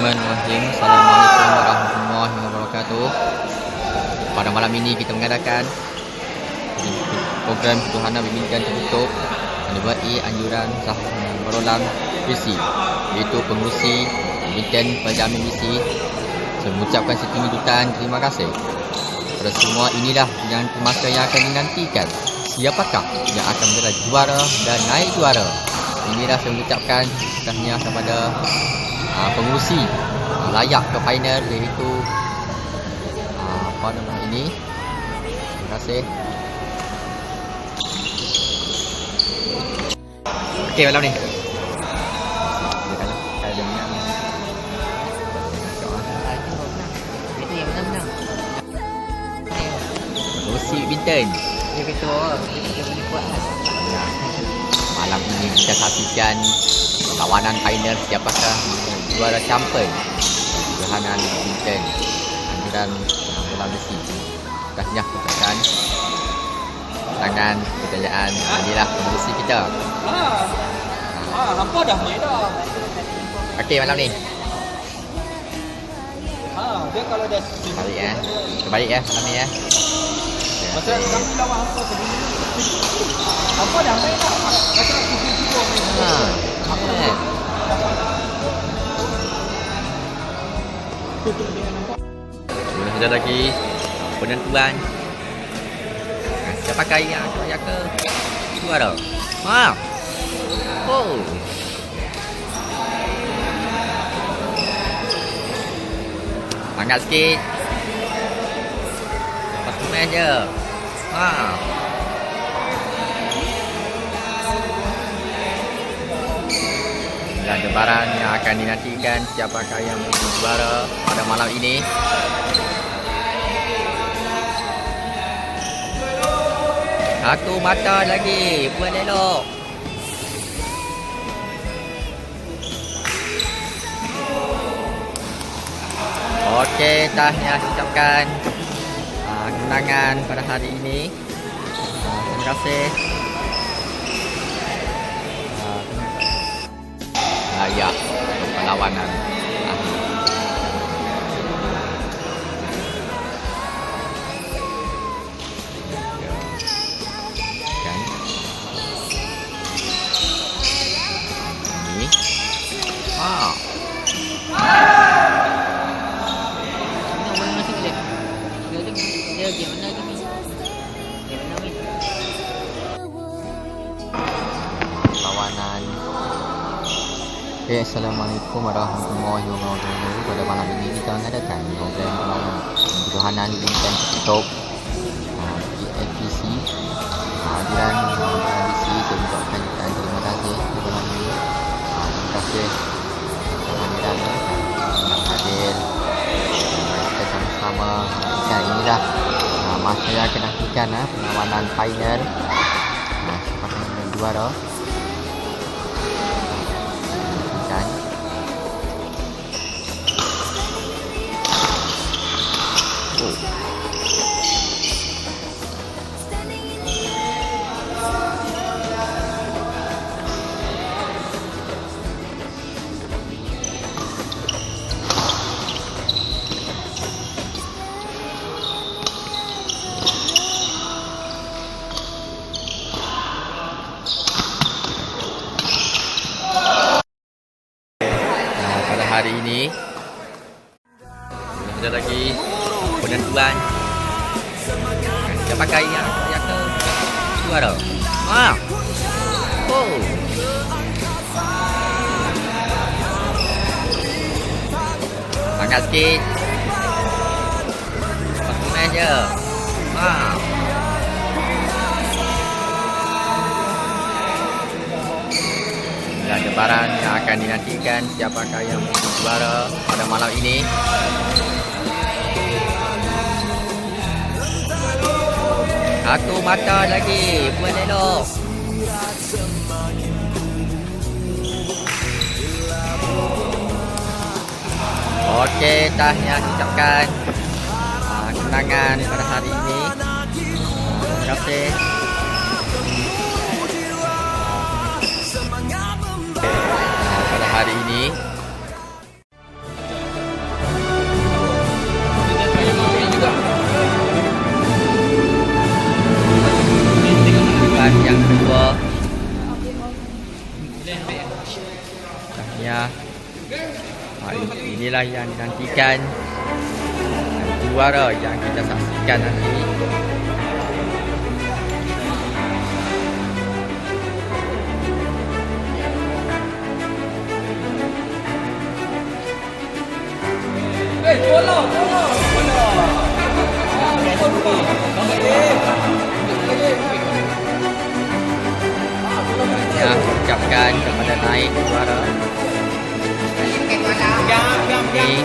Bismillahirrahmanirrahim. Assalamualaikum warahmatullahi wabarakatuh. Pada malam ini kita mengadakan Program Ketuhanan Bimbingan Tertutup dibuati anjuran Sahabat Barolang BC Iaitu pengurusi Bimbingan Penjamin BC Saya mengucapkan setinggi dutaan terima kasih. Pada semua inilah yang masa yang akan dinantikan. Siapakah yang akan menjadi juara dan naik juara? Inilah saya mengucapkan tahniah kepada uh, pengurusi. Uh, layak ke final iaitu uh, apa nama ini? Terima kasih. Okey malam ni. Binten Dia kata orang, dia boleh buat lah. Ini kita saksikan Perlawanan final siapakah juara champion Kehanan Binten Anjuran uh, bola besi Tahniah ucapkan tangan kejayaan inilah pengurusi kita. Ah, ah, hampa dah main dah. Okey malam ni. Ha, dia kalau dah Balik eh. Kebalik eh malam ni eh. Macam kami lawan hampa sebelum ni. Hampa dah main dah. Macam tiba-tiba main. Saja lagi penentuan. Siapa kaya yang kaya ke Juara Ha Oh. Angkat sikit. Lepas tu main je. Ha debaran yang akan dinantikan siapakah yang menjadi juara pada malam ini. Satu mata lagi, buat elok. Okey, tahniah ucapkan uh, kemenangan pada hari ini. Uh, terima kasih. Untuk perlawanan Okay, Assalamualaikum warahmatullahi wabarakatuh. Pada malam ini kita mengadakan program perlawanan ketuhanan bintang uh, PFPC hadiran uh, BC saya ucapkan terima kasih kepada malam ini. Uh, terima kasih kehadiran yang hadir Uh, kita sama-sama. Menantikan inilah uh, masa yang akan nantikan uh, perlawanan final. Uh, siapa yang akan juara hari ini ada lagi penentuan siapa kaya yang yang ke juara. Ah. Oh. Angkat sikit. Tu main je. Ah. Debaran yang akan dinantikan siapakah yang menjadi juara pada malam ini. Satu mata lagi, buat elok. Okey, tahniah ucapkan uh, kemenangan pada hari ini. Terima kasih. Tahniah. Ha, inilah yang dinantikan juara yang kita saksikan nanti. Eh, bola, bola, bola. Ya, ucapkan kepada naik juara. Ini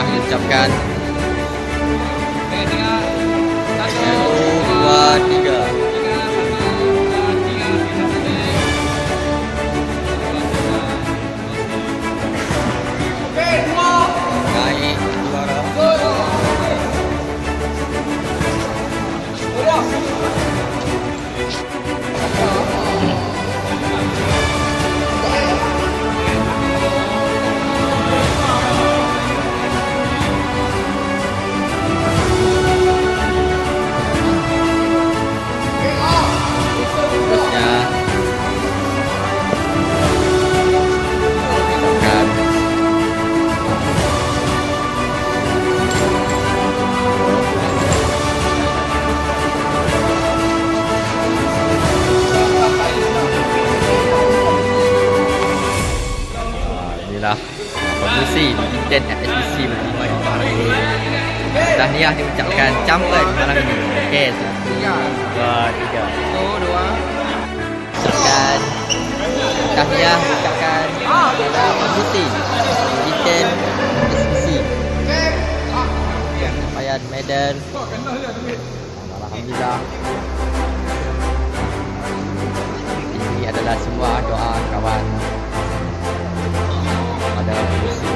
ารหยุดจับการ Ah, Inilah produksi Inten HSBC menerima juara ini. Tahniah diucapkan campan malam ini. Okey, satu, dua, tiga. Satu, dua. Ucapkan tahniah ucapkan kepada produksi Inten HSBC. Pencapaian medal. Alhamdulillah. Ini adalah semua doa kawan pada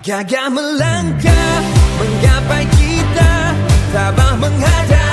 Gagah melangkah, menggapai cita, tabah menghadap.